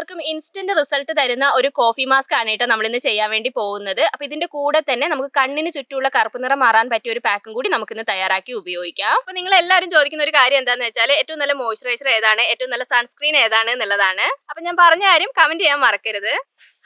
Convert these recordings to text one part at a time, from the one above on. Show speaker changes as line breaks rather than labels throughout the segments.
എല്ലാവർക്കും instant result തരുന്ന ഒരു കോഫി മാസ്ക് ആണ് കേട്ടോ നമ്മൾ ഇന്ന് ചെയ്യാൻ വേണ്ടി പോകുന്നത്. അപ്പൊ ഇതിന്റെ കൂടെ തന്നെ നമുക്ക് കണ്ണിന് ചുറ്റുമുള്ള കറുപ്പ് നിറം മാറാൻ പറ്റിയ ഒരു പാക്കും കൂടി നമുക്ക് ഇന്ന് തയ്യാറാക്കി ഉപയോഗിക്കാം. അപ്പൊ നിങ്ങൾ എല്ലാവരും ചോദിക്കുന്ന ഒരു കാര്യം എന്താണെന്ന് വെച്ചാൽ ഏറ്റവും നല്ല മോയ്സ്ചറൈസർ ഏതാണ്? ഏറ്റവും നല്ല സൺസ്ക്രീൻ ഏതാണ് എന്നുള്ളതാണ്. അപ്പൊ ഞാൻ പറഞ്ഞ കാര്യം കമന്റ് ചെയ്യാൻ മറക്കരുത്.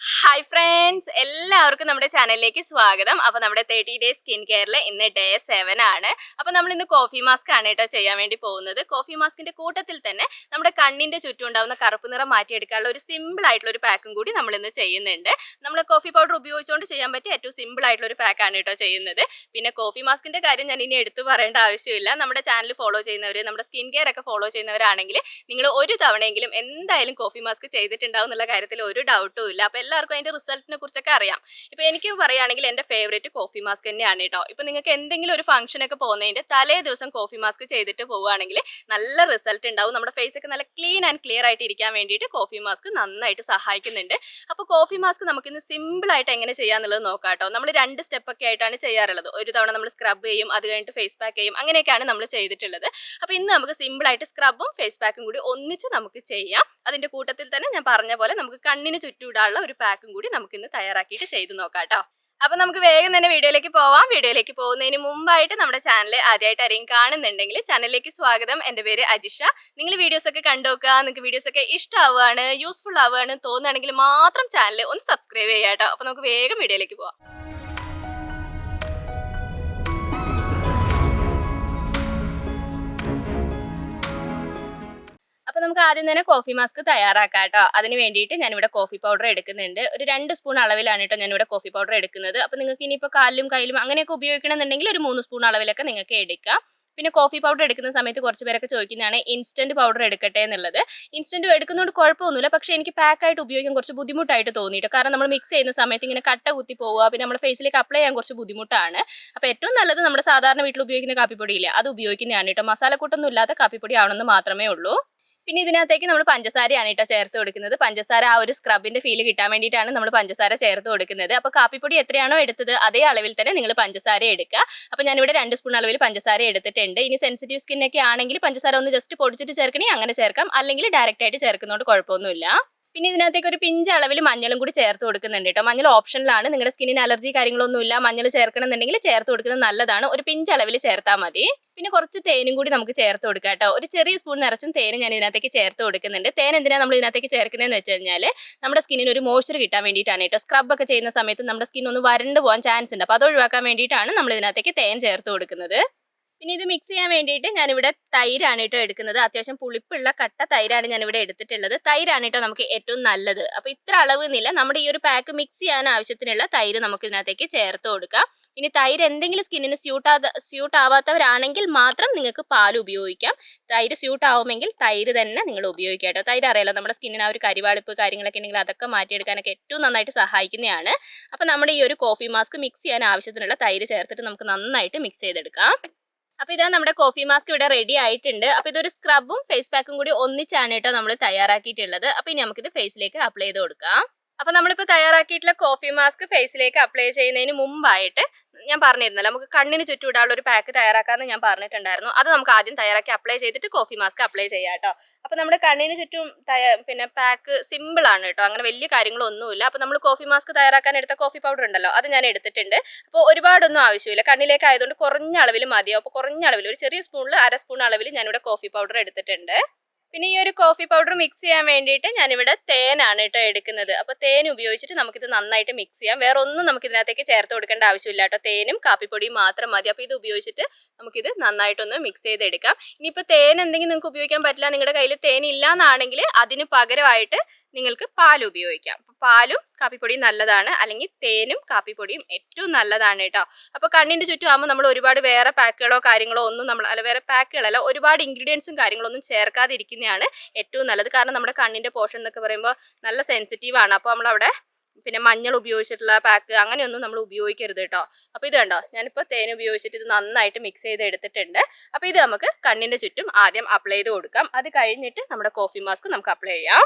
ഹായ് ഫ്രണ്ട്സ് എല്ലാവർക്കും നമ്മുടെ ചാനലിലേക്ക് സ്വാഗതം. അപ്പൊ നമ്മുടെ തേർട്ടി ഡേ സ്കിൻ കെയറിൽ ഇന്ന് ഡേ സെവൻ ആണ്. അപ്പൊ നമ്മൾ ഇന്ന് കോഫി മാസ്ക് ആണ് കേട്ടോ ചെയ്യാൻ വേണ്ടി പോകുന്നത്. കോഫി മാസ്കിന്റെ കൂട്ടത്തിൽ തന്നെ നമ്മുടെ കണ്ണിന്റെ ചുറ്റും ഉണ്ടാവുന്ന കറുപ്പ് നിറം മാറ്റിയെടുക്കാനുള്ള ഒരു സിമ്പിൾ ആയിട്ടുള്ള ഒരു പാക്കും കൂടി നമ്മൾ ഇന്ന് ചെയ്യുന്നുണ്ട്. നമ്മൾ കോഫി പൗഡർ ഉപയോഗിച്ചുകൊണ്ട് ചെയ്യാൻ പറ്റിയ ഏറ്റവും സിമ്പിൾ ആയിട്ടുള്ള ഒരു പാക്കാണ് കേട്ടോ ചെയ്യുന്നത്. പിന്നെ കോഫി മാസ്കിന്റെ കാര്യം ഞാൻ ഇനി എടുത്തു പറയേണ്ട ആവശ്യമില്ല. നമ്മുടെ ചാനൽ ഫോളോ ചെയ്യുന്നവർ നമ്മുടെ സ്കിൻ കെയർ ഒക്കെ ഫോളോ ചെയ്യുന്നവരാണെങ്കിൽ നിങ്ങൾ ഒരു തവണയെങ്കിലും എന്തായാലും കോഫി മാസ്ക് ചെയ്തിട്ടുണ്ടാവും എന്നുള്ള കാര്യത്തിൽ ഒരു ഡൗട്ടും ഇല്ല. അപ്പൊ എല്ലാവർക്കും അതിന്റെ റിസൾട്ടിനെ കുറിച്ചൊക്കെ അറിയാം. ഇപ്പൊ എനിക്ക് പറയുകയാണെങ്കിൽ എന്റെ ഫേവറേറ്റ് കോഫി മാസ്ക് തന്നെയാണ് കേട്ടോ ഇപ്പൊ നിങ്ങൾക്ക് എന്തെങ്കിലും ഒരു ഫംഗ്ഷൻ ഒക്കെ പോകുന്നതിന്റെ തലേ ദിവസം കോഫി മാസ്ക് ചെയ്തിട്ട് പോവുകയാണെങ്കിൽ നല്ല റിസൾട്ട് ഉണ്ടാവും. നമ്മുടെ ഫേസ് ഒക്കെ നല്ല ക്ലീൻ ആൻഡ് ക്ലിയർ ആയിട്ട് ഇരിക്കാൻ വേണ്ടിയിട്ട് കോഫി മാസ്ക് നന്നായിട്ട് സഹായിക്കുന്നുണ്ട്. അപ്പോൾ കോഫി മാസ്ക് നമുക്കിന്ന് സിമ്പിൾ ആയിട്ട് എങ്ങനെ ചെയ്യാന്നുള്ളത് നോക്കാം കേട്ടോ നമ്മൾ രണ്ട് സ്റ്റെപ്പ് ഒക്കെ ആയിട്ടാണ് ചെയ്യാറുള്ളത്. ഒരു തവണ നമ്മൾ സ്ക്രബ് ചെയ്യും അത് കഴിഞ്ഞിട്ട് ഫേസ് പാക്ക് ചെയ്യും അങ്ങനെയൊക്കെയാണ് നമ്മൾ ചെയ്തിട്ടുള്ളത്. അപ്പോൾ ഇന്ന് നമുക്ക് സിമ്പിൾ ആയിട്ട് സ്ക്രബും ഫേസ് പാക്കും കൂടി ഒന്നിച്ച് നമുക്ക് ചെയ്യാം. അതിന്റെ കൂട്ടത്തിൽ തന്നെ ഞാൻ പറഞ്ഞ പോലെ നമുക്ക് കണ്ണിന് ചുറ്റൂടാനുള്ള ഒരു പാക്കും കൂടി നമുക്ക് ഇന്ന് തയ്യാറാക്കിയിട്ട് ചെയ്തു നോക്കാം അപ്പൊ നമുക്ക് വേഗം തന്നെ വീഡിയോയിലേക്ക് പോവാം. വീഡിയോയിലേക്ക് പോകുന്നതിന് മുമ്പായിട്ട് നമ്മുടെ ചാനൽ ആദ്യമായിട്ട് ആരെയും കാണുന്നുണ്ടെങ്കിൽ ചാനലിലേക്ക് സ്വാഗതം. എന്റെ പേര് അജിഷ. നിങ്ങൾ വീഡിയോസ് ഒക്കെ കണ്ടുനോക്കുക നിങ്ങൾക്ക് വീഡിയോസ് ഒക്കെ ഇഷ്ടമാവുകയാണ് യൂസ്ഫുൾ ആവുകയാണ് തോന്നുകയാണെങ്കിൽ മാത്രം ചാനൽ ഒന്ന് സബ്സ്ക്രൈബ് ചെയ്യാം കേട്ടോ. അപ്പൊ നമുക്ക് വേഗം വീഡിയോയിലേക്ക് പോവാം. അപ്പൊ നമുക്ക് ആദ്യം തന്നെ കോഫി മാസ്ക് തയ്യാറാക്കാം കേട്ടോ അതിന് വേണ്ടിയിട്ട് ഞാനിവിടെ കോഫി പൗഡർ എടുക്കുന്നുണ്ട്. ഒരു രണ്ട് സ്പൂൺ അളവിലാണ് കേട്ടോ ഞാനിവിടെ കോഫി പൗഡർ എടുക്കുന്നത്. അപ്പൊ നിങ്ങൾക്ക് ഇനിയിപ്പോൾ കാലിലും കയ്യിലും അങ്ങനെയൊക്കെ ഉപയോഗിക്കണമെന്നുണ്ടെങ്കിൽ ഒരു മൂന്ന് സ്പൂൺ അളവിലൊക്കെ നിങ്ങൾക്ക് എടുക്കാം. പിന്നെ കോഫി പൗഡർ എടുക്കുന്ന സമയത്ത് കുറച്ച് പേരൊക്കെ ചോദിക്കുന്നതാണ് ഇൻസ്റ്റന്റ് പൗഡർ എടുക്കട്ടെ എന്നുള്ളത്. ഇൻസ്റ്റന്റ് എടുക്കുന്നതുകൊണ്ട് കുഴപ്പമൊന്നുമില്ല. പക്ഷെ എനിക്ക് പാക്കായിട്ട് ഉപയോഗിക്കാൻ കുറച്ച് ബുദ്ധിമുട്ടായിട്ട് തോന്നിയിട്ട് കാരണം നമ്മൾ മിക്സ് ചെയ്യുന്ന സമയത്ത് ഇങ്ങനെ കട്ട കുത്തി പോവുക പിന്നെ നമ്മുടെ ഫേസിലേക്ക് അപ്ലൈ ചെയ്യാൻ കുറച്ച് ബുദ്ധിമുട്ടാണ്. അപ്പോൾ ഏറ്റവും നല്ലത് നമ്മുടെ സാധാരണ വീട്ടിൽ ഉപയോഗിക്കുന്ന കാപ്പിപ്പൊടിയില്ല അത് ഉപയോഗിക്കുന്നതാണ് കേട്ടോ. മസാലക്കൂട്ടൊന്നും ഇല്ലാത്ത കാപ്പിപ്പൊടി ആവണമെന്ന് മാത്രമേ ഉള്ളൂ. പിന്നെ ഇതിനകത്തേക്ക് നമ്മൾ പഞ്ചസാരയാണ് കേട്ടോ ചേർത്ത് കൊടുക്കുന്നത്. പഞ്ചസാര ആ ഒരു സ്ക്രബിന്റെ ഫീൽ കിട്ടാൻ വേണ്ടിയിട്ടാണ് നമ്മൾ പഞ്ചസാര ചേർത്ത് കൊടുക്കുന്നത്. അപ്പോൾ കാപ്പിപ്പൊടി എത്രയാണോ എടുത്തത് അതേ അളവിൽ തന്നെ നിങ്ങൾ പഞ്ചസാര എടുക്കുക. അപ്പോൾ ഞാനിവിടെ രണ്ട് സ്പൂൺ അളവിൽ പഞ്ചസാര എടുത്തിട്ടുണ്ട്. ഇനി സെൻസിറ്റീവ് സ്കിന്നൊക്കെ ആണെങ്കിൽ പഞ്ചസാര ഒന്ന് ജസ്റ്റ് പൊടിച്ചിട്ട് ചേർക്കണേ അങ്ങനെ ചേർക്കാം. അല്ലെങ്കിൽ ഡയറക്റ്റ് ആയിട്ട് ചേർക്കുന്നതുകൊണ്ട് കുഴപ്പമൊന്നുമില്ല. പിന്നെ ഇതിനകത്തേക്ക് ഒരു പിഞ്ച് അളവിൽ മഞ്ഞളും കൂടി ചേർത്ത് കൊടുക്കുന്നുണ്ട് കേട്ടോ. മഞ്ഞൾ ഓപ്ഷനിലാണ്. നിങ്ങളുടെ സ്കിന്നിന് അലർജി കാര്യങ്ങളൊന്നും ഇല്ല മഞ്ഞൾ ചേർക്കണം എന്നുണ്ടെങ്കിൽ ചേർത്ത് കൊടുക്കുന്നത് നല്ലതാണ്. ഒരു പിഞ്ച് അളവിൽ ചേർത്താൽ മതി. പിന്നെ കുറച്ച് തേനും കൂടി നമുക്ക് ചേർത്ത് കൊടുക്കാം കേട്ടോ. ഒരു ചെറിയ സ്പൂൺ നിറച്ചും തേനും ഞാൻ ഇതിനകത്തേക്ക് ചേർത്ത് കൊടുക്കുന്നുണ്ട്. തേൻ എന്തിനാണ് നമ്മൾ ഇതിനകത്തേക്ക് ചേർക്കുന്നതെന്ന് വെച്ച് കഴിഞ്ഞാൽ നമ്മുടെ സ്കിന്നിന് ഒരു മോയ്സ്ചർ കിട്ടാൻ വേണ്ടിയിട്ടാണ് കേട്ടോ. സ്ക്രബ് ഒക്കെ ചെയ്യുന്ന സമയത്ത് നമ്മുടെ സ്കിൻ ഒന്ന് വരണ്ട് പോകാൻ ചാൻസ് ഉണ്ട്. അപ്പോൾ അത് ഒഴിവാക്കാൻ വേണ്ടിയിട്ടാണ് നമ്മൾ ഇതിനകത്തേക്ക് തേൻ ചേർത്ത് കൊടുക്കുന്നത്. പിന്നെ ഇത് മിക്സ് ചെയ്യാൻ വേണ്ടിയിട്ട് ഞാനിവിടെ തൈരാണ് കേട്ടോ എടുക്കുന്നത്. അത്യാവശ്യം പുളിപ്പുള്ള കട്ട തൈരാണ് ഞാനിവിടെ എടുത്തിട്ടുള്ളത്. തൈരാണ് കേട്ടോ നമുക്ക് ഏറ്റവും നല്ലത്. അപ്പോൾ ഇത്ര അളവ് എന്നില്ല നമ്മുടെ ഈ ഒരു പാക്ക് മിക്സ് ചെയ്യാൻ ആവശ്യത്തിനുള്ള തൈര് നമുക്ക് ഇതിനകത്തേക്ക് ചേർത്ത് കൊടുക്കാം. ഇനി തൈര് എന്തെങ്കിലും സ്കിന്നിന് സ്യൂട്ട് ആവാ സ്യൂട്ട് ആവാത്തവരാണെങ്കിൽ മാത്രം നിങ്ങൾക്ക് പാൽ ഉപയോഗിക്കാം. തൈര് സ്യൂട്ട് ആവുമെങ്കിൽ തൈര് തന്നെ നിങ്ങൾ ഉപയോഗിക്കുക കേട്ടോ. തൈര് അറിയാലോ നമ്മുടെ സ്കിന്നിന് ആ ഒരു കരിവാളിപ്പ് കാര്യങ്ങളൊക്കെ ഉണ്ടെങ്കിൽ അതൊക്കെ മാറ്റിയെടുക്കാനൊക്കെ ഏറ്റവും നന്നായിട്ട് സഹായിക്കുന്നതാണ്. അപ്പോൾ നമ്മുടെ ഈ ഒരു കോഫി മാസ്ക് മിക്സ് ചെയ്യാൻ ആവശ്യത്തിനുള്ള തൈര് ചേർത്തിട്ട് നമുക്ക് നന്നായിട്ട് മിക്സ് ചെയ്തെടുക്കാം. അപ്പൊ ഇതാ നമ്മുടെ കോഫി മാസ്ക് ഇവിടെ റെഡി ആയിട്ടുണ്ട്. അപ്പൊ ഇതൊരു സ്ക്രബും ഫേസ് പാക്കും കൂടി ഒന്നിച്ചാണ് കേട്ടോ നമ്മൾ തയ്യാറാക്കിയിട്ടുള്ളത്. അപ്പൊ ഇനി നമുക്കിത് ഫേസിലേക്ക് അപ്ലൈ ചെയ്ത് കൊടുക്കാം. അപ്പൊ നമ്മളിപ്പോ തയ്യാറാക്കിയിട്ടുള്ള കോഫി മാസ്ക് ഫേസിലേക്ക് അപ്ലൈ ചെയ്യുന്നതിന് മുമ്പായിട്ട് ഞാൻ പറഞ്ഞിരുന്നല്ലോ നമുക്ക് കണ്ണിന് ചുറ്റുവിടാനുള്ള ഒരു പാക്ക് തയ്യാറാക്കാമെന്ന് ഞാൻ പറഞ്ഞിട്ടുണ്ടായിരുന്നു. അത് നമുക്ക് ആദ്യം തയ്യാറാക്കി അപ്ലൈ ചെയ്തിട്ട് കോഫി മാസ്ക് അപ്ലൈ ചെയ്യാം അപ്പൊ നമ്മുടെ കണ്ണിന് ചുറ്റും പിന്നെ പാക്ക് സിമ്പിൾ ആണ് കേട്ടോ. അങ്ങനെ വലിയ കാര്യങ്ങളൊന്നുമില്ല. അപ്പൊ നമ്മൾ കോഫി മാസ്ക് തയ്യാറാക്കാൻ എടുത്ത കോഫി പൗഡർ ഉണ്ടല്ലോ അത് ഞാൻ എടുത്തിട്ടുണ്ട്. അപ്പോൾ ഒരുപാടൊന്നും ആവശ്യമില്ല. കണ്ണിലേക്ക് ആയതുകൊണ്ട് കുറഞ്ഞ അളവിൽ മതിയാവും. അപ്പോൾ കുറഞ്ഞ അളവിൽ ഒരു ചെറിയ സ്പൂണിൽ അര സ്പൂൺ അളവിൽ ഞാനിവിടെ കോഫി പൗഡർ എടുത്തിട്ടുണ്ട്. പിന്നെ ഈ ഒരു കോഫി പൗഡർ മിക്സ് ചെയ്യാൻ വേണ്ടിയിട്ട് ഞാനിവിടെ തേനാണ് കേട്ടോ എടുക്കുന്നത്. അപ്പോൾ തേൻ ഉപയോഗിച്ചിട്ട് നമുക്കിത് നന്നായിട്ട് മിക്സ് ചെയ്യാം. വേറെ ഒന്നും നമുക്ക് ഇതിനകത്തേക്ക് ചേർത്ത് കൊടുക്കേണ്ട ആവശ്യമില്ല കേട്ടോ. തേനും കാപ്പിപ്പൊടിയും മാത്രം മതി. അപ്പോൾ ഇത് ഉപയോഗിച്ചിട്ട് നമുക്കിത് നന്നായിട്ടൊന്ന് മിക്സ് ചെയ്തെടുക്കാം. ഇനിയിപ്പോൾ തേൻ എന്തെങ്കിലും നിങ്ങൾക്ക് ഉപയോഗിക്കാൻ പറ്റില്ല നിങ്ങളുടെ കയ്യിൽ തേൻ ഇല്ല അതിന് പകരമായിട്ട് നിങ്ങൾക്ക് പാൽ ഉപയോഗിക്കാം. പാലും കാപ്പിപ്പൊടിയും നല്ലതാണ്. അല്ലെങ്കിൽ തേനും കാപ്പിപ്പൊടിയും ഏറ്റവും നല്ലതാണ് കേട്ടോ. അപ്പോൾ കണ്ണിന്റെ ചുറ്റും ആകുമ്പോൾ നമ്മൾ ഒരുപാട് വേറെ പാക്കുകളോ കാര്യങ്ങളോ ഒന്നും നമ്മൾ അല്ല വേറെ പാക്കുകളല്ല ഒരുപാട് ഇൻഗ്രീഡിയൻസും കാര്യങ്ങളൊന്നും ചേർക്കാതിരിക്കുന്നതാണ് ഏറ്റവും നല്ലത്. കാരണം നമ്മുടെ കണ്ണിന്റെ പോർഷൻ എന്നൊക്കെ പറയുമ്പോൾ നല്ല സെൻസിറ്റീവ് ആണ്. അപ്പോൾ നമ്മളവിടെ പിന്നെ മഞ്ഞൾ ഉപയോഗിച്ചിട്ടുള്ള പാക്ക് അങ്ങനെയൊന്നും നമ്മൾ ഉപയോഗിക്കരുത് കേട്ടോ. അപ്പോൾ ഇത് കണ്ടോ? ഞാനിപ്പോൾ തേൻ ഉപയോഗിച്ചിട്ട് ഇത് നന്നായിട്ട് മിക്സ് ചെയ്ത് എടുത്തിട്ടുണ്ട്. അപ്പോൾ ഇത് നമുക്ക് കണ്ണിന്റെ ചുറ്റും ആദ്യം അപ്ലൈ ചെയ്ത് കൊടുക്കാം. അത് കഴിഞ്ഞിട്ട് നമ്മുടെ കോഫി മാസ്ക് നമുക്ക് അപ്ലൈ ചെയ്യാം.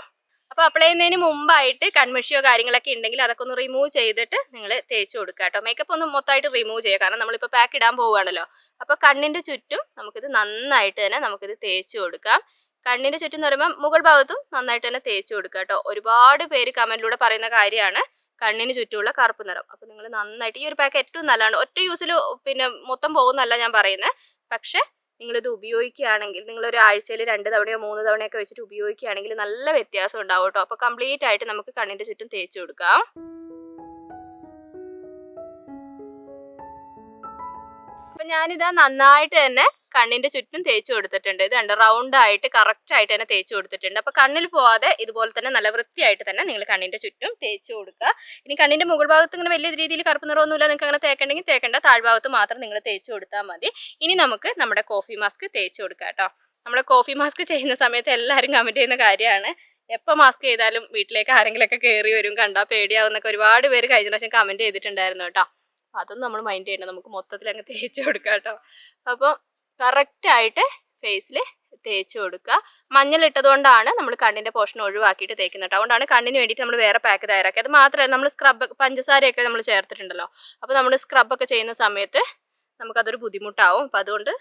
അപ്പോൾ അപ്ലൈ ചെയ്യുന്നതിന് മുമ്പായിട്ട് കൺമഷിയോ കാര്യങ്ങളൊക്കെ ഉണ്ടെങ്കിൽ അതൊക്കെ ഒന്ന് റിമൂവ് ചെയ്തിട്ട് നിങ്ങൾ തേച്ച് കൊടുക്കുക കേട്ടോ. മേക്കപ്പ് ഒന്ന് മൊത്തമായിട്ട് റിമൂവ് ചെയ്യുക. കാരണം നമ്മളിപ്പോൾ പാക്ക് ഇടാൻ പോവുകയാണല്ലോ. അപ്പോൾ കണ്ണിന്റെ ചുറ്റും നമുക്കിത് നന്നായിട്ട് തന്നെ നമുക്കിത് തേച്ച് കൊടുക്കാം. കണ്ണിന്റെ ചുറ്റും എന്ന് പറയുമ്പോൾ മുകൾ ഭാഗത്തും നന്നായിട്ട് തന്നെ തേച്ച് കൊടുക്കുക കേട്ടോ. ഒരുപാട് പേര് കമന്റിലൂടെ പറയുന്ന കാര്യമാണ് കണ്ണിന് ചുറ്റുമുള്ള കറുപ്പ് നിറം. അപ്പൊ നിങ്ങൾ നന്നായിട്ട് ഈ ഒരു പാക്ക് ഏറ്റവും നല്ലതാണ്. ഒറ്റ യൂസിൽ പിന്നെ മൊത്തം പോകുന്നല്ല ഞാൻ പറയുന്നത് പക്ഷെ നിങ്ങളിത് ഉപയോഗിക്കുകയാണെങ്കിൽ നിങ്ങൾ ഒരു ആഴ്ചയിൽ രണ്ട് തവണയോ മൂന്ന് തവണയൊക്കെ വെച്ചിട്ട് ഉപയോഗിക്കുകയാണെങ്കിൽ നല്ല വ്യത്യാസം ഉണ്ടാവും കേട്ടോ. അപ്പോൾ കംപ്ലീറ്റ് ആയിട്ട് നമുക്ക് കണ്ണിന്റെ ചുറ്റും തേച്ചു കൊടുക്കാം. അപ്പൊ ഞാനിതാ നന്നായിട്ട് തന്നെ കണ്ണിന്റെ ചുറ്റും തേച്ചു കൊടുത്തിട്ടുണ്ട്. ഇത് കണ്ട്? റൗണ്ട് ആയിട്ട് കറക്റ്റ് ആയിട്ട് തന്നെ തേച്ചു കൊടുത്തിട്ടുണ്ട്. അപ്പൊ കണ്ണിൽ പോവാതെ ഇതുപോലെ തന്നെ നല്ല വൃത്തിയായിട്ട് തന്നെ നിങ്ങൾ കണ്ണിന്റെ ചുറ്റും തേച്ചു കൊടുക്കുക. ഇനി കണ്ണിന്റെ മുകൾ ഭാഗത്ത് ഇങ്ങനെ വലിയ രീതിയിൽ കറുപ്പ് നിറമൊന്നുമില്ല. നിങ്ങൾക്ക് അങ്ങനെ തേക്കണ്ടെങ്കിൽ തേക്കേണ്ട. താഴ്ഭാഗത്ത് മാത്രം നിങ്ങൾ തേച്ചു കൊടുത്താൽ മതി. ഇനി നമുക്ക് നമ്മുടെ കോഫി മാസ്ക് തേച്ചു കൊടുക്കാം കേട്ടോ. നമ്മുടെ കോഫി മാസ്ക് ചെയ്യുന്ന സമയത്ത് എല്ലാവരും കമന്റ് ചെയ്യുന്ന കാര്യമാണ്. എപ്പോൾ മാസ്ക് ചെയ്താലും വീട്ടിലേക്ക് ആരെങ്കിലുമൊക്കെ കയറി വരും കണ്ടാൽ പേടിയാവുന്നൊക്കെ ഒരുപാട് പേര് കഴിഞ്ഞ പ്രാവശ്യം കമന്റ് ചെയ്തിട്ടുണ്ടായിരുന്നു കേട്ടോ. അതൊന്നും നമ്മൾ മൈൻഡ് ചെയ്യണ്ട. നമുക്ക് മൊത്തത്തിൽ അങ്ങ് തേച്ച് കൊടുക്കാം കേട്ടോ. അപ്പോൾ കറക്റ്റായിട്ട് ഫേസിൽ തേച്ച് കൊടുക്കുക. മഞ്ഞൾ ഇട്ടതുകൊണ്ടാണ് നമ്മൾ കണ്ണിന്റെ പോർഷൻ ഒഴിവാക്കിയിട്ട് തേക്കുന്നത് അതുകൊണ്ടാണ് കണ്ണിന് വേണ്ടിയിട്ട് നമ്മൾ വേറെ പാക്ക് തയ്യാറാക്കി അത് മാത്രമല്ല നമ്മൾ സ്ക്രബ് പഞ്ചസാരയൊക്കെ നമ്മൾ ചേർത്തിട്ടുണ്ടല്ലോ. അപ്പോൾ നമ്മൾ സ്ക്രബൊക്കെ ചെയ്യുന്ന സമയത്ത് നമുക്കതൊരു ബുദ്ധിമുട്ടാവും. അപ്പോൾ അതുകൊണ്ട്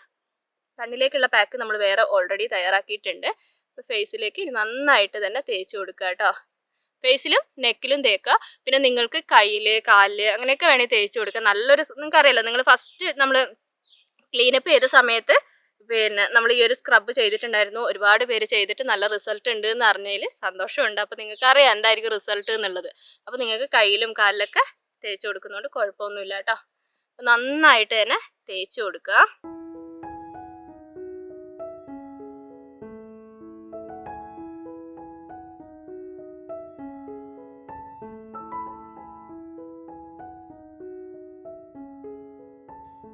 കണ്ണിലേക്കുള്ള പാക്ക് നമ്മൾ വേറെ ഓൾറെഡി തയ്യാറാക്കിയിട്ടുണ്ട്. അപ്പോൾ ഫേസിലേക്ക് നന്നായിട്ട് തന്നെ തേച്ച് കൊടുക്കുക കേട്ടോ. ഫേസിലും നെക്കിലും തേക്കുക. പിന്നെ നിങ്ങൾക്ക് കയ്യിൽ കാലിൽ അങ്ങനെയൊക്കെ വേണമെങ്കിൽ തേച്ച് കൊടുക്കുക. നല്ലൊരു നിങ്ങൾക്ക് അറിയാലോ നിങ്ങൾ ഫസ്റ്റ് നമ്മൾ ക്ലീനപ്പ് ചെയ്ത സമയത്ത് പിന്നെ നമ്മൾ ഈ ഒരു സ്ക്രബ് ചെയ്തിട്ടുണ്ടായിരുന്നു. ഒരുപാട് പേര് ചെയ്തിട്ട് നല്ല റിസൾട്ട് ഉണ്ട് എന്ന് അറിഞ്ഞതിൽ സന്തോഷമുണ്ട്. അപ്പോൾ നിങ്ങൾക്ക് അറിയാം എന്തായിരിക്കും റിസൾട്ട് എന്നുള്ളത്. അപ്പോൾ നിങ്ങൾക്ക് കയ്യിലും കാലിലൊക്കെ തേച്ച് കൊടുക്കുന്നതുകൊണ്ട് കുഴപ്പമൊന്നുമില്ല കേട്ടോ. നന്നായിട്ട് തന്നെ തേച്ച് കൊടുക്കുക.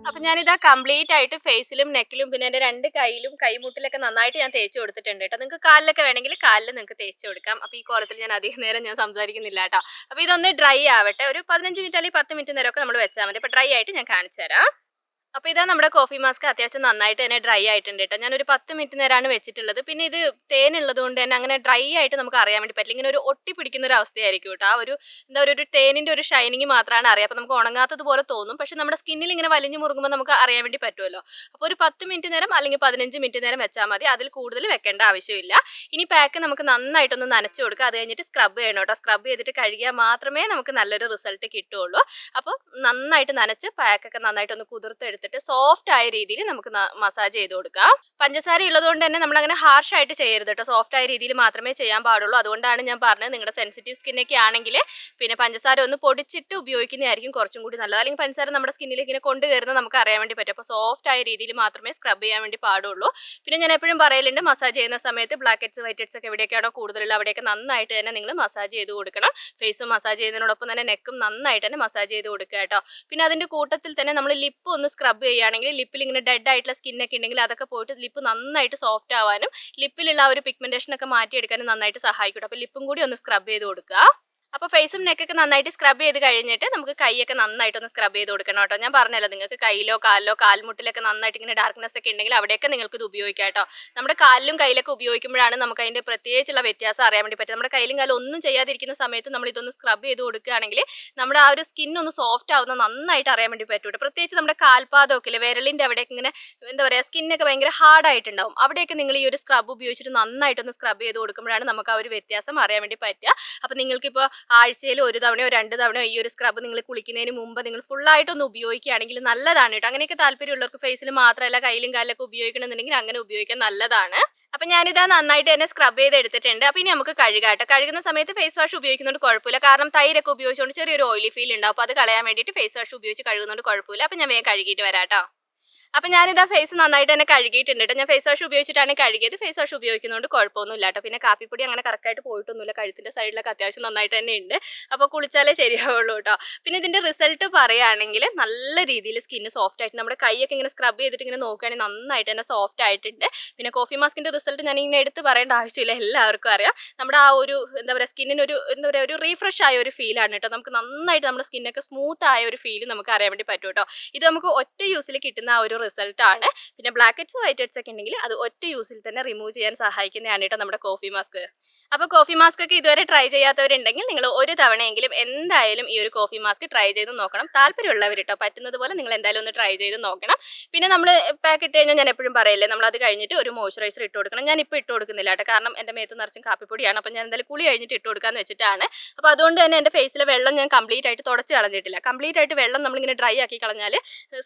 അപ്പൊ ഞാനിതാ കംപ്ലീറ്റ് ആയിട്ട് ഫേസിലും നെക്കിലും പിന്നെ എന്റെ രണ്ട് കൈയിലും കൈമുട്ടിലൊക്കെ നന്നായിട്ട് ഞാൻ തേച്ച് കൊടുത്തിട്ടുണ്ട് കേട്ടോ. നിങ്ങൾക്ക് കാലിലൊക്കെ വേണമെങ്കിൽ കാലിൽ നിങ്ങൾക്ക് തേച്ച് കൊടുക്കാം. അപ്പൊ ഈ കോലത്തിൽ ഞാൻ അധികം നേരം ഞാൻ സംസാരിക്കുന്നില്ല കേട്ടോ. അപ്പൊ ഇതൊന്ന് ഡ്രൈ ആവട്ടെ. ഒരു പതിനഞ്ച് മിനിറ്റ് അല്ലെങ്കിൽ പത്ത് മിനിറ്റ് നേരമൊക്കെ നമ്മൾ വെച്ചാൽ മതി. അപ്പൊ ഡ്രൈ ആയിട്ട് ഞാൻ കാണിച്ചു തരാം അപ്പൊ ഇതാ നമ്മുടെ കോഫി മാസ്ക് അത്യാവശ്യം നന്നായിട്ട് തന്നെ ഡ്രൈ ആയിട്ടുണ്ട് കേട്ടോ ഞാനൊരു പത്ത് മിനിറ്റ് നേരമാണ് വെച്ചിട്ടുള്ളത്. പിന്നെ ഇത് തേനുള്ളത് കൊണ്ട് തന്നെ അങ്ങനെ ഡ്രൈ ആയിട്ട് നമുക്ക് അറിയാൻ വേണ്ടി പറ്റില്ല. ഇങ്ങനെ ഒരു ഒട്ടി പിടിക്കുന്ന ഒരു അവസ്ഥയായിരിക്കും കേട്ടോ ആ ഒരു എന്താ പറയുക ഒരു തേനിന്റെ ഒരു ഷൈനിങ് മാത്രമാണ് അറിയാം അപ്പൊ നമുക്ക് ഉണങ്ങാത്തത് പോലെ തോന്നും. പക്ഷെ നമ്മുടെ സ്കിന്നിൽ ഇങ്ങനെ വലിഞ്ഞു മുറുകുമ്പോൾ നമുക്ക് അറിയാൻ വേണ്ടി പറ്റുമല്ലോ. അപ്പോൾ ഒരു പത്ത് മിനിറ്റ് നേരം അല്ലെങ്കിൽ പതിനഞ്ച് മിനിറ്റ് നേരം വെച്ചാൽ മതി. അതിൽ കൂടുതൽ വെക്കേണ്ട ആവശ്യമില്ല. ഇനി പാക്ക് നമുക്ക് നന്നായിട്ടൊന്ന് നനച്ചു കൊടുക്കുക. അത് കഴിഞ്ഞിട്ട് സ്ക്രബ് ചെയ്യണം കേട്ടോ സ്ക്രബ് ചെയ്തിട്ട് കഴുകിയാൽ മാത്രമേ നമുക്ക് നല്ലൊരു റിസൾട്ട് കിട്ടുള്ളൂ അപ്പോൾ നന്നായിട്ട് നനച്ച് പാക്കൊക്കെ നന്നായിട്ടൊന്ന് കുതിർത്തെടുത്തിട്ട് സോഫ്റ്റ് ആയ രീതിയിൽ നമുക്ക് മസാജ് ചെയ്ത് കൊടുക്കാം. പഞ്ചസാര ഉള്ളതുകൊണ്ട് തന്നെ നമ്മൾ അങ്ങനെ ഹാർഷ് ആയിട്ട് ചെയ്യരുത് കേട്ടോ സോഫ്റ്റ് ആയ രീതിയിൽ മാത്രമേ ചെയ്യാൻ പാടുള്ളൂ. അതുകൊണ്ടാണ് ഞാൻ പറഞ്ഞത് നിങ്ങളുടെ സെൻസിറ്റീവ് സ്കിന്നൊക്കെ ആണെങ്കിൽ പിന്നെ പഞ്ചസാര ഒന്ന് പൊടിച്ചിട്ട് ഉപയോഗിക്കുന്നതായിരിക്കും കുറച്ചും കൂടി നല്ലത്. അല്ലെങ്കിൽ പഞ്ചസാര നമ്മുടെ സ്കിന്നിൽ ഇങ്ങനെ കൊണ്ടു കയറുന്നത് നമുക്ക് അറിയാൻ വേണ്ടി പറ്റും. അപ്പോൾ സോഫ്റ്റ് ആയ രീതിയിൽ മാത്രമേ സ്ക്രബ് ചെയ്യാൻ വേണ്ടി പാടുള്ളൂ. പിന്നെ ഞാൻ എപ്പോഴും പറയലുണ്ട് മസാജ് ചെയ്യുന്ന സമയത്ത് ബ്ലാക്കറ്റ്സ് വൈറ്റ് ഹെഡ്സ് ഒക്കെ എവിടെയൊക്കെയാണോ കൂടുതലുള്ള അവിടെയൊക്കെ നന്നായിട്ട് തന്നെ നിങ്ങൾ മസാജ് ചെയ്ത് കൊടുക്കണം. ഫേസ് മസാജ് ചെയ്യുന്നതിനോടൊപ്പം തന്നെ നെക്കും നന്നായിട്ട് തന്നെ മസാജ് ചെയ്ത് കൊടുക്കുക കേട്ടോ പിന്നെ അതിന്റെ കൂട്ടത്തിൽ തന്നെ നമ്മൾ ലിപ്പ് ഒന്ന് സ്ക്രബ് ചെയ്യുകയാണെങ്കിൽ ലിപ്പിൽ ഇങ്ങനെ ഡെഡ് ആയിട്ടുള്ള സ്കിന്നൊക്കെ ഉണ്ടെങ്കിൽ അതൊക്കെ പോയിട്ട് ലിപ്പ് നന്നായിട്ട് സോഫ്റ്റ് ആവാനും ലിപ്പിലുള്ള ഒരു പിഗ്മെന്റേഷൻ ഒക്കെ മാറ്റിയെടുക്കാനും നന്നായിട്ട് സഹായിക്കും അപ്പോൾ ലിപ്പും കൂടി ഒന്ന് സ്ക്രബ് ചെയ്ത് കൊടുക്കുക. അപ്പോൾ ഫേസും നെക്കൊക്കെ നന്നായിട്ട് സ്ക്രബ് ചെയ്ത് കഴിഞ്ഞിട്ട് നമുക്ക് കൈയൊക്കെ നന്നായിട്ടൊന്ന് സ്ക്രബ് ചെയ്ത് കൊടുക്കണം കേട്ടോ. ഞാൻ പറഞ്ഞല്ലോ നിങ്ങൾക്ക് കയ്യിലോ കാലിലോ കാൽമുട്ടിലൊക്കെ നന്നായിട്ട് ഇങ്ങനെ ഡാർക്ക്നെസ് ഒക്കെ ഉണ്ടെങ്കിൽ അവിടെയൊക്കെ നിങ്ങൾക്ക് ഇത് ഉപയോഗിക്കാം കേട്ടോ. നമ്മുടെ കാലിലും കയ്യിലൊക്കെ ഉപയോഗിക്കുമ്പോഴാണ് നമുക്ക് അതിന്റെ പ്രത്യേകിച്ചുള്ള വ്യത്യാസം അറിയാൻ വേണ്ടി പറ്റും നമ്മുടെ കയ്യിലും കാലും ഒന്നും ചെയ്യാതിരിക്കുന്ന സമയത്ത് നമ്മൾ ഇതൊന്ന് സ്ക്രബ് ചെയ്ത് കൊടുക്കുകയാണെങ്കിൽ നമ്മുടെ ആ ഒരു സ്കിൻ ഒന്ന് സോഫ്റ്റ് ആവുന്ന നന്നായിട്ട് അറിയാൻ വേണ്ടി പറ്റും കേട്ടോ. പ്രത്യേകിച്ച് നമ്മുടെ കാൽപാദമൊക്കെ ഇല്ലേ വിരലിന്റെ അവിടെയൊക്കെ ഇങ്ങനെ എന്താ പറയുക സ്കിന്നൊക്കെ ഭയങ്കര ഹാർഡ് ആയിട്ടുണ്ടാവും. അവിടെയൊക്കെ നിങ്ങൾ ഈ ഒരു സ്ക്രബ് ഉപയോഗിച്ചിട്ട് നന്നായിട്ടൊന്ന് സ്ക്രബ് ചെയ്ത് കൊടുക്കുമ്പോഴാണ് നമുക്ക് ആ ഒരു വ്യത്യാസം അറിയാൻ വേണ്ടി പറ്റുക. അപ്പോൾ നിങ്ങൾക്കിപ്പോൾ ആഴ്ചയിൽ ഒരു തവണയോ രണ്ട് തവണയോ ഈ ഒരു സ്ക്രബ് നിങ്ങൾ കുളിക്കുന്നതിന് മുമ്പ് നിങ്ങൾ ഫുള്ളായിട്ടൊന്ന് ഉപയോഗിക്കുകയാണെങ്കിൽ നല്ലതാണ് കേട്ടോ. അങ്ങനെയൊക്കെ താല്പര്യമുള്ളവർക്ക് ഫേസിൽ മാത്രമല്ല കയ്യിലും കാലിലൊക്കെ ഉപയോഗിക്കണമെന്നുണ്ടെങ്കിൽ അങ്ങനെ ഉപയോഗിക്കാൻ നല്ലതാണ്. അപ്പൊ ഞാനിതാ നന്നായിട്ട് തന്നെ സ്ക്രബ് ചെയ്ത് എടുത്തിട്ടുണ്ട്. അപ്പൊ ഇനി നമുക്ക് കഴുകാട്ടെ കഴുകുന്ന സമയത്ത് ഫേസ് വാഷ് ഉപയോഗിക്കുന്നത് കുഴപ്പമില്ല. കാരണം തൈരൊക്കെ ഉപയോഗിച്ചുകൊണ്ട് ചെറിയൊരു ഓയിലി ഫീൽ ഉണ്ടാവും. അപ്പോൾ അത് കളയാൻ വേണ്ടിയിട്ട് ഫേസ് വാഷ് ഉപയോഗിച്ച് കഴുകുന്നതുകൊണ്ട് കുഴപ്പമില്ല. അപ്പൊ ഞാൻ വേഗം കഴുകിയിട്ട് വരാട്ടോ അപ്പൊ ഞാനിതാ ഫേസ് നന്നായിട്ട് തന്നെ കഴുകിയിട്ടുണ്ട് കേട്ടോ ഞാൻ ഫേസ് വാഷ് ഉപയോഗിച്ചിട്ടാണ് കഴുകിയത്. ഫേസ് വാഷ് ഉപയോഗിക്കുന്നതുകൊണ്ട് കുഴപ്പമൊന്നുമില്ല കേട്ടോ പിന്നെ കാപ്പിപ്പൊടി അങ്ങനെ കറക്റ്റായിട്ട് പോയിട്ടൊന്നുമില്ല. കഴുത്തിന്റെ സൈഡിലൊക്കെ അത്യാവശ്യം നന്നായിട്ട് തന്നെ ഉണ്ട് അപ്പോൾ കുളിച്ചാലേ ശരിയാവുള്ളൂ കേട്ടോ പിന്നെ ഇതിന്റെ റിസൾട്ട് പറയുകയാണെങ്കിൽ നല്ല രീതിയിൽ സ്കിന്ന് സോഫ്റ്റ് ആയിട്ട് നമ്മുടെ കൈയൊക്കെ ഇങ്ങനെ സ്ക്രബ് ചെയ്തിട്ട് ഇങ്ങനെ നോക്കുകയാണെങ്കിൽ നന്നായിട്ട് തന്നെ സോഫ്റ്റ് ആയിട്ടുണ്ട്. പിന്നെ കോഫി മാസ്കിന്റെ റിസൾട്ട് ഞാൻ ഇങ്ങനെ എടുത്ത് പറയേണ്ട ആവശ്യമില്ല. എല്ലാവർക്കും അറിയാം. നമ്മുടെ ആ ഒരു എന്താ പറയുക സ്കിന്നിന് ഒരു എന്താ പറയുക ഒരു റീഫ്രഷ് ആയ ഒരു ഫീലാണ് കേട്ടോ നമുക്ക് നന്നായിട്ട് നമ്മുടെ സ്കിന്നൊക്കെ സ്മൂത്ത് ആയ ഒരു ഫീൽ നമുക്ക് അറിയാൻ വേണ്ടി പറ്റും കേട്ടോ ഇത് നമുക്ക് ഒറ്റ യൂസിൽ കിട്ടുന്ന ആ ഒരു റിസൾട്ട് ആണ്. പിന്നെ ബ്ലാക്ക് ഹെഡ്സ് വൈറ്റ് ഹെഡ്സ് ഒക്കെ ഉണ്ടെങ്കിൽ അത് ഒറ്റ യൂസിൽ തന്നെ റിമൂവ് ചെയ്യാൻ സഹായിക്കുന്നതാണ് കേട്ടോ നമ്മുടെ കോഫി മാസ്ക് അപ്പോൾ കോഫി മാസ്ക് ഒക്കെ ഇതുവരെ ട്രൈ ചെയ്യാത്തവരുണ്ടെങ്കിൽ നിങ്ങൾ ഒരു തവണയെങ്കിലും എന്തായാലും ഈ ഒരു കോഫി മാസ്ക് ട്രൈ ചെയ്ത് നോക്കണം. താല്പര്യമുള്ളവർ കേട്ടോ പറ്റുന്നത് പോലെ നിങ്ങൾ എന്തായാലും ഒന്ന് ട്രൈ ചെയ്ത് നോക്കണം. പിന്നെ നമ്മൾ പാക്ക് ഇട്ട് കഴിഞ്ഞാൽ ഞാൻ എപ്പോഴും പറയില്ലേ നമ്മൾ അത് കഴിഞ്ഞിട്ട് ഒരു മോയ്സ്ചറൈസർ ഇട്ട് കൊടുക്കണം. ഞാൻ ഇപ്പോൾ ഇട്ട് കൊടുക്കുന്നില്ല കേട്ടോ കാരണം എന്റെ മേത്ത് നിറച്ചും കാപ്പിപ്പൊടിയാണ്. അപ്പോൾ ഞാൻ എന്തായാലും കുളി കഴിഞ്ഞിട്ട് ഇട്ട് കൊടുക്കാന്ന് വെച്ചിട്ടാണ്. അപ്പോൾ അതുകൊണ്ട് തന്നെ എന്റെ ഫേസിലെ വെള്ളം ഞാൻ കംപ്ലീറ്റ് ആയിട്ട് തുടച്ച് കളഞ്ഞിട്ടില്ല. കംപ്ലീറ്റ് ആയിട്ട് വെള്ളം നമ്മളിങ്ങനെ ഡ്രൈ ആക്കി കളഞ്ഞാൽ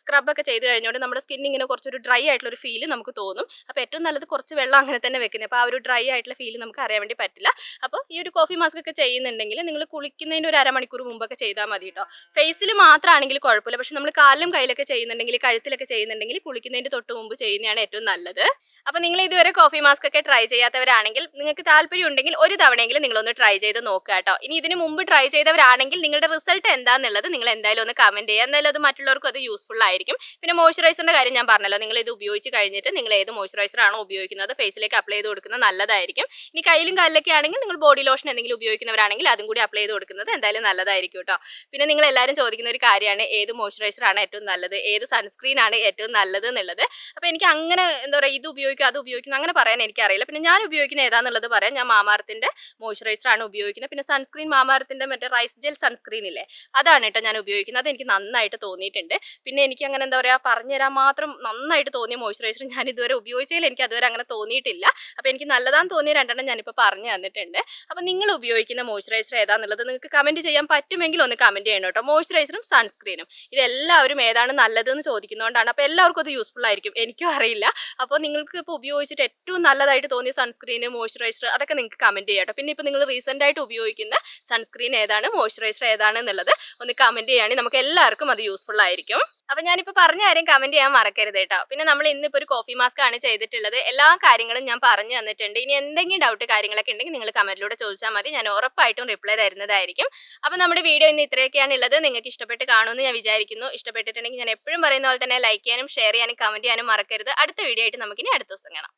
സ്ക്രബ് ഒക്കെ ചെയ്ത് കഴിഞ്ഞുകൊണ്ട് നമ്മുടെ സ്കിൻ ഇങ്ങനെ കുറച്ചൊരു ഡ്രൈ ആയിട്ടുള്ള ഒരു ഫീൽ നമുക്ക് തോന്നും. അപ്പോൾ ഏറ്റവും നല്ലത് കുറച്ച് വെള്ളം അങ്ങനെ തന്നെ വെക്കുന്നത് അപ്പോൾ ആ ഒരു ഡ്രൈ ആയിട്ടുള്ള ഫീൽ നമുക്ക് അറിയാൻ വേണ്ടി പറ്റില്ല. അപ്പോൾ ഈ ഒരു കോഫി മാസ്ക് ഒക്കെ ചെയ്യുന്നുണ്ടെങ്കിൽ നിങ്ങൾ കുളിക്കുന്നതിന് ഒരു അരമണിക്കൂർ മുമ്പൊക്കെ ചെയ്താൽ മതി കേട്ടോ ഫേസിൽ മാത്രമാണെങ്കിൽ കുഴപ്പമില്ല. പക്ഷെ നമ്മൾ കാലിലും കയ്യിലൊക്കെ ചെയ്യുന്നുണ്ടെങ്കിൽ കഴുത്തിലൊക്കെ ചെയ്യുന്നുണ്ടെങ്കിൽ കുളിക്കുന്നതിന്റെ തൊട്ട് മുമ്പ് ചെയ്യുന്നതാണ് ഏറ്റവും നല്ലത്. അപ്പോൾ നിങ്ങൾ ഇതുവരെ കോഫി മാസ്ക് ഒക്കെ ട്രൈ ചെയ്യാത്തവരാണെങ്കിൽ നിങ്ങൾക്ക് താല്പര്യം ഉണ്ടെങ്കിൽ ഒരു തവണയെങ്കിലും നിങ്ങളൊന്ന് ട്രൈ ചെയ്ത് നോക്കുക കേട്ടോ ഇനി ഇതിന് മുമ്പ് ട്രൈ ചെയ്തവരാണെങ്കിൽ നിങ്ങളുടെ റിസൾട്ട് എന്താണെന്നുള്ളത് നിങ്ങൾ എന്തായാലും ഒന്ന് കമന്റ് ചെയ്യുക. എന്നാലും അത് മറ്റുള്ളവർക്കും അത് യൂസ്ഫുൾ ആയിരിക്കും. പിന്നെ മോയ്സ്ചറൈസറിന്റെ കാര്യം ഞാൻ പറഞ്ഞല്ലോ. നിങ്ങൾ ഇത് ഉപയോഗിച്ച് കഴിഞ്ഞിട്ട് നിങ്ങൾ ഏത് മോയ്സ്ചറൈസർ ആണോ ഉപയോഗിക്കുന്നത് ഫേസിലേക്ക് അപ്ലൈ ചെയ്ത് കൊടുക്കുന്നത് നല്ലതായിരിക്കും. ഇനി കയ്യിലും കാലിലൊക്കെ ആണെങ്കിൽ നിങ്ങൾ ബോഡി ലോഷൻ എന്തെങ്കിലും ഉപയോഗിക്കുന്നവരാണെങ്കിൽ അതും കൂടി അപ്ലൈ ചെയ്ത് കൊടുക്കുന്നത് എന്തായാലും നല്ലതായിരിക്കും കേട്ടോ. പിന്നെ നിങ്ങൾ എല്ലാവരും ചോദിക്കുന്ന ഒരു കാര്യമാണ് ഏത് മോയ്സ്ചറൈസർ ആണ് ഏറ്റവും നല്ലത്? ഏത് സൺസ്ക്രീൻ ആണ് ഏറ്റവും നല്ലത് എന്നുള്ളത്? അപ്പോൾ എനിക്ക് അങ്ങനെ എന്താ പറയുക ഇത് ഉപയോഗിക്കുക അത് ഉപയോഗിക്കുന്നു അങ്ങനെ പറയാൻ എനിക്കറിയില്ല. പിന്നെ ഞാൻ ഉപയോഗിക്കുന്ന ഏതാന്നുള്ളത് പറയാം. ഞാൻ മാമാർത്തിന്റെ മോയ്സ്ചറൈസർ ആണ് ഉപയോഗിക്കുന്നത്. പിന്നെ സൺസ്ക്രീൻ മാമാർത്തിന്റെ മറ്റേ റൈസ് ജെൽ സൺസ്ക്രീൻ ഇല്ലേ? അതാണ് കേട്ടോ ഞാൻ ഉപയോഗിക്കുന്നത്. അത് എനിക്ക് നന്നായിട്ട് തോന്നിയിട്ടുണ്ട്. പിന്നെ എനിക്ക് അങ്ങനെ എന്താ പറയുക പറഞ്ഞുതരാൻ മാത്രം നന്നായിട്ട് തോന്നിയ മോയ്സ്ചറൈസർ ഞാൻ ഇതുവരെ ഉപയോഗിച്ചതിൽ എനിക്ക് അതുവരെ അങ്ങനെ തോന്നിയിട്ടില്ല. അപ്പോൾ എനിക്ക് നല്ലതാന്ന് തോന്നിയ രണ്ടെണ്ണം ഞാനിപ്പോൾ പറഞ്ഞു തന്നിട്ടുണ്ട്. അപ്പോൾ നിങ്ങൾ ഉപയോഗിക്കുന്ന മോയ്സ്ചറൈസർ ഏതാന്നുള്ളത് നിങ്ങൾക്ക് കമന്റ് ചെയ്യാൻ പറ്റുമെങ്കിൽ ഒന്ന് കമന്റ് ചെയ്യണം കേട്ടോ. മോയ്സ്ചറൈസറും സൺസ്ക്രീനും ഇതെല്ലാവരും ഏതാണ് നല്ലതെന്ന് ചോദിക്കുന്നതുകൊണ്ടാണ് അപ്പോൾ എല്ലാവർക്കും അത് യൂസ്ഫുൾ ആയിരിക്കും. എനിക്കും അറിയില്ല. അപ്പോൾ നിങ്ങൾക്ക് ഇപ്പോൾ ഉപയോഗിച്ചിട്ട് ഏറ്റവും നല്ലതായിട്ട് തോന്നിയ സൺസ്ക്രീന് മോയ്സ്ചറൈസർ അതൊക്കെ നിങ്ങൾക്ക് കമന്റ് ചെയ്യാം കേട്ടോ. പിന്നെ ഇപ്പോൾ നിങ്ങൾ റീസെന്റ് ആയിട്ട് ഉപയോഗിക്കുന്ന സൺസ്ക്രീൻ ഏതാണ്? മോയ്സ്ചറൈസർ ഏതാണ് എന്നുള്ളത് ഒന്ന് കമന്റ് ചെയ്യുകയാണെങ്കിൽ നമുക്ക് എല്ലാവർക്കും അത് യൂസ്ഫുൾ ആയിരിക്കും. അപ്പൊ ഞാനിപ്പോ പറഞ്ഞ കാര്യം കമന്റ് ചെയ്യാൻ മറക്കരുത് കേട്ടോ. പിന്നെ നമ്മൾ ഇന്നിപ്പോ ഒരു കോഫി മാസ്ക് ആണ് ചെയ്തിട്ടുള്ളത്. എല്ലാ കാര്യങ്ങളും ഞാൻ പറഞ്ഞു തന്നിട്ടുണ്ട്. ഇനി എന്തെങ്കിലും ഡൗട്ട് കാര്യങ്ങളൊക്കെ ഉണ്ടെങ്കിൽ നിങ്ങൾ കമന്റിലൂടെ ചോദിച്ചാൽ മതി. ഞാൻ ഉറപ്പായിട്ടും റിപ്ലൈ തരുന്നതായിരിക്കും. അപ്പൊ നമ്മുടെ വീഡിയോ ഇന്ന് ഇത്രയൊക്കെയാണ് ഉള്ളത്. നിങ്ങൾക്ക് ഇഷ്ടപ്പെട്ട് കാണുമെന്ന് ഞാൻ വിചാരിക്കുന്നു. ഇഷ്ടപ്പെട്ടിട്ടുണ്ടെങ്കിൽ ഞാൻ എപ്പോഴും പറയുന്ന പോലെ തന്നെ ലൈക്ക് ചെയ്യാനും ഷെയർ ചെയ്യാനും കമന്റ് ചെയ്യാനും മറക്കരുത്. അടുത്ത വീഡിയോ ആയിട്ട് നമുക്കിനി അടുത്ത ദിവസം കാണാം.